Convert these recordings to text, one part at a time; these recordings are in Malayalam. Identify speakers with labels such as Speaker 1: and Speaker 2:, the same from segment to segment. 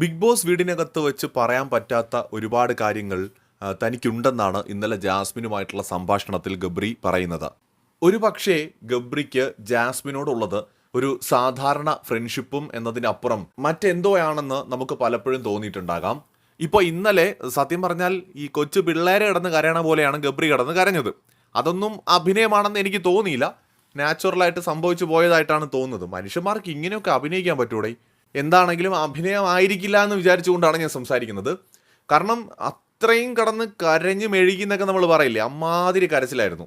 Speaker 1: ബിഗ് ബോസ് വീടിനകത്ത് വെച്ച് പറയാൻ പറ്റാത്ത ഒരുപാട് കാര്യങ്ങൾ തനിക്കുണ്ടെന്നാണ് ഇന്നലെ ജാസ്മിനുമായിട്ടുള്ള സംഭാഷണത്തിൽ ഗബ്രി പറയുന്നത്. ഒരു പക്ഷേ ഗബ്രിക്ക് ജാസ്മിനോടുള്ളത് ഒരു സാധാരണ ഫ്രണ്ട്ഷിപ്പും എന്നതിനപ്പുറം മറ്റെന്തോയാണെന്ന് നമുക്ക് പലപ്പോഴും തോന്നിയിട്ടുണ്ടാകാം. ഇപ്പോൾ ഇന്നലെ സത്യം പറഞ്ഞാൽ ഈ കൊച്ചു പിള്ളേരെ കിടന്ന് കരയണ പോലെയാണ് ഗബ്രി കിടന്ന് കരഞ്ഞത്. അതൊന്നും അഭിനയമാണെന്ന് എനിക്ക് തോന്നിയില്ല. നാച്ചുറലായിട്ട് സംഭവിച്ചു പോയതായിട്ടാണ് തോന്നുന്നത്. മനുഷ്യന്മാർക്ക് ഇങ്ങനെയൊക്കെ അഭിനയിക്കാൻ പറ്റൂടെ? എന്താണെങ്കിലും അഭിനയമായിരിക്കില്ല എന്ന് വിചാരിച്ചുകൊണ്ടാണ് ഞാൻ സംസാരിക്കുന്നത്. കാരണം അത്രയും കടന്ന് കരഞ്ഞ് മെഴുകിന്നൊക്കെ നമ്മൾ പറയില്ലേ അമ്മാതിരി കരച്ചിലായിരുന്നു.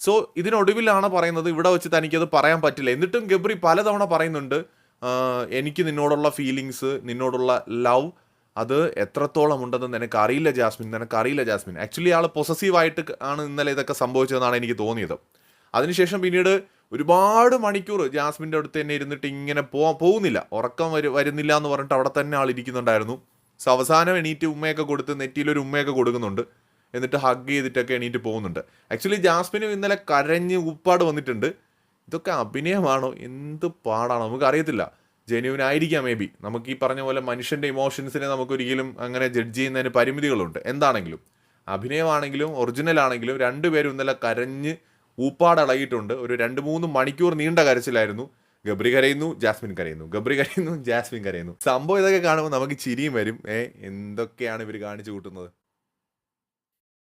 Speaker 1: സോ ഇതിനൊടുവിലാണ് പറയുന്നത് ഇവിടെ വെച്ച് തനിക്കത് പറയാൻ പറ്റില്ല. എന്നിട്ടും ഗബ്രി പലതവണ പറയുന്നുണ്ട് എനിക്ക് നിന്നോടുള്ള ഫീലിങ്സ് നിന്നോടുള്ള ലവ് അത് എത്രത്തോളം ഉണ്ടെന്ന് നിനക്ക് അറിയില്ല ജാസ്മിൻ നിനക്ക് അറിയില്ല ജാസ്മിൻ ആക്ച്വലി ആൾ പൊസസീവായിട്ട് ആണ് ഇന്നലെ ഇതൊക്കെ സംഭവിച്ചതെന്നാണ് എനിക്ക് തോന്നിയത്. അതിനുശേഷം പിന്നീട് ഒരുപാട് മണിക്കൂർ ജാസ്മിന്റെ അടുത്ത് തന്നെ ഇരുന്നിട്ട് ഇങ്ങനെ പോ പോകുന്നില്ല. ഉറക്കം വരു വരുന്നില്ല എന്ന് പറഞ്ഞിട്ട് അവിടെ തന്നെ ആൾ ഇരിക്കുന്നുണ്ടായിരുന്നു. സോ അവസാനം എണീറ്റ് ഉമ്മയൊക്കെ കൊടുത്ത് നെറ്റിയിലൊരു ഉമ്മയൊക്കെ കൊടുക്കുന്നുണ്ട്. എന്നിട്ട് ഹഗ് ചെയ്തിട്ടൊക്കെ എണീറ്റ് പോകുന്നുണ്ട്. ആക്ച്വലി ജാസ്മിനും ഇന്നലെ കരഞ്ഞ് ഉപ്പാട് വന്നിട്ടുണ്ട്. ഇതൊക്കെ അഭിനയമാണോ? എന്ത് പാടാണോ? നമുക്ക് അറിയത്തില്ല ജെന്യൂൻ ആയിരിക്കാം മേ ബി നമുക്ക് ഈ പറഞ്ഞ പോലെ മനുഷ്യന്റെ ഇമോഷൻസിനെ നമുക്കൊരിക്കലും അങ്ങനെ ജഡ്ജ് ചെയ്യുന്നതിന് പരിമിതികളുണ്ട്. എന്താണെങ്കിലും. അഭിനയമാണെങ്കിലും ഒറിജിനൽ ആണെങ്കിലും രണ്ടുപേരും ഇന്നലെ കരഞ്ഞ് ഊപ്പാടളകിയിട്ടുണ്ട് ഒരു രണ്ട് മൂന്ന് മണിക്കൂർ നീണ്ട കരച്ചിലായിരുന്നു. ഗബ്രി കരയുന്നു ജാസ്മിൻ കരയുന്നു. ഗബ്രി കരയുന്നു ജാസ്മിൻ കരയുന്നു. സംഭവം ഇതൊക്കെ കാണുമ്പോൾ നമുക്ക് ചിരിയും വരും. ഏഹ് എന്തൊക്കെയാണ് ഇവർ കാണിച്ചു കൂട്ടുന്നത്?